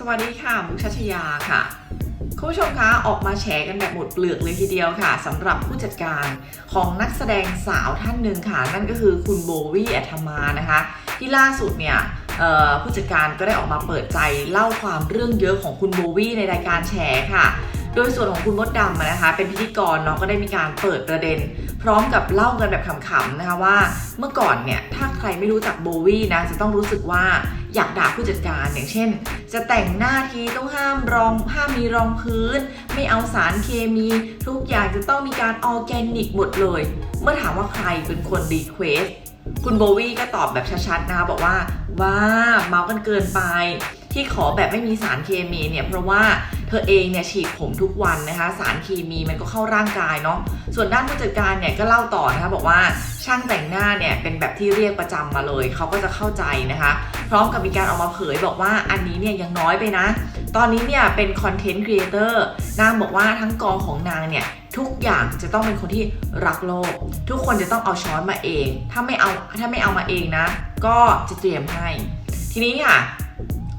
สวัสดีค่ะ มุกชัชยาค่ะ คุณผู้ชมคะ ออกมาแฉกันแบบหมดเปลือกเลยทีเดียวค่ะสำหรับผู้จัดการของนักแสดงสาวท่านหนึ่งค่ะ นั่นก็คือคุณโบวี่อัธมานะคะ ที่ล่าสุดเนี่ยผู้จัดการก็ได้ออกมาเปิดใจเล่าความเรื่องเยอะของคุณโบวี่ในรายการแฉค่ะ โดยส่วนของคุณมดดำนะคะ เป็นพิธีกรเนาะก็ได้มีการเปิดประเด็น พร้อมกับเล่ากันแบบขำๆนะคะว่าเมื่อก่อนเนี่ยถ้าใครไม่รู้จักโบวี่นะจะต้องรู้สึกว่าอยากด่าผู้จัดการอย่างเช่น จะแต่งหน้าทีต้องห้ามรองห้ามมีรองพื้น ไม่เอาสารเคมี ทุกอย่างจะต้องมีการออร์แกนิกหมดเลย เมื่อถามว่าใครเป็นคนรีเควสคุณโบวี่ก็ตอบแบบชัดๆนะคะบอกว่าว่าเมากันเกินไป ที่ขอแบบไม่มีสารเคมีเนี่ยเพราะว่า เธอเองเนี่ยฉีดผมทุกวันนะคะ สารเคมีมันก็เข้าร่างกายเนาะส่วนด้านผู้จัดการเนี่ยก็เล่าต่อนะคะบอกว่าช่างแต่งหน้าเนี่ยเป็นแบบที่เรียกประจำมาเลย เขาก็จะเข้าใจนะคะ พร้อมกับมีการออกมาเผยบอกว่าอันนี้เนี่ยยังน้อยไปนะ ตอนนี้เนี่ยเป็นคอนเทนต์ครีเอเตอร์นางบอกว่าทั้งกองของนางเนี่ยทุกอย่างจะต้องเป็นคนที่รักโลก ทุกคนจะต้องเอาช้อนมาเอง ถ้าไม่เอาถ้าไม่เอามาเองนะ ก็จะเตรียมให้ ทีนี้ค่ะ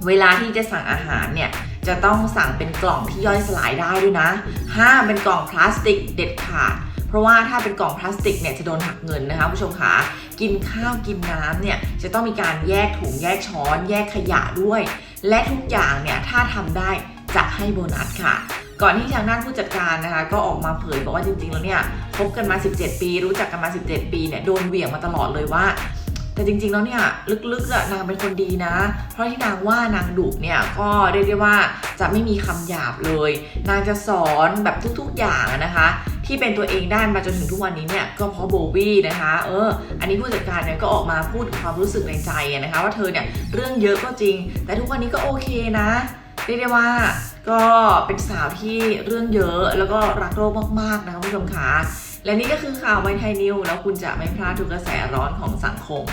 เวลาที่จะสั่งอาหารเนี่ย จะต้องสั่งเป็นกล่องที่ย่อยสลายได้ด้วยนะ ห้ามเป็นกล่องพลาสติกเด็ดขาด เพราะว่าถ้าเป็นกล่องพลาสติกเนี่ยจะโดนหักเงินนะคะผู้ชมคะกินข้าวกินน้ำเนี่ยจะต้องมีการแยกถุงแยกช้อน แยกขยะด้วย และทุกอย่างเนี่ยถ้าทำได้จะให้โบนัสค่ะ ก่อนที่ทางด้านผู้จัดการนะคะก็ออกมาเผยบอกว่าจริงๆแล้วเนี่ยคบกันมา 17 ปี รู้จักกันมา 17 ปีเนี่ยโดนเหวี่ยงมาตลอดเลยว่า แต่จริงๆแล้วเนี่ยลึกๆอะนางเป็นคนดีนะ เพราะที่นางว่านางดุเนี่ยก็เรียกได้ว่าจะไม่มีคำหยาบเลย นางจะสอนแบบทุกๆอย่างนะคะ ที่เป็นตัวเองได้มาจนถึงทุกวันนี้เนี่ยก็เพราะโบวี่นะคะเอออันนี้ผู้จัดการเนี่ยก็ออกมาพูดความรู้สึกในใจนะคะว่าเธอเนี่ยเรื่องเยอะก็จริง แต่ทุกวันนี้ก็โอเคนะเรียกได้ว่าก็เป็นสาวที่เรื่องเยอะแล้วก็รักโลกมากๆนะคะคุณผู้ชมคะและนี่ก็คือข่าวไวไทยนิวแล้วคุณจะไม่พลาดทุกกระแสร้อนของสังคม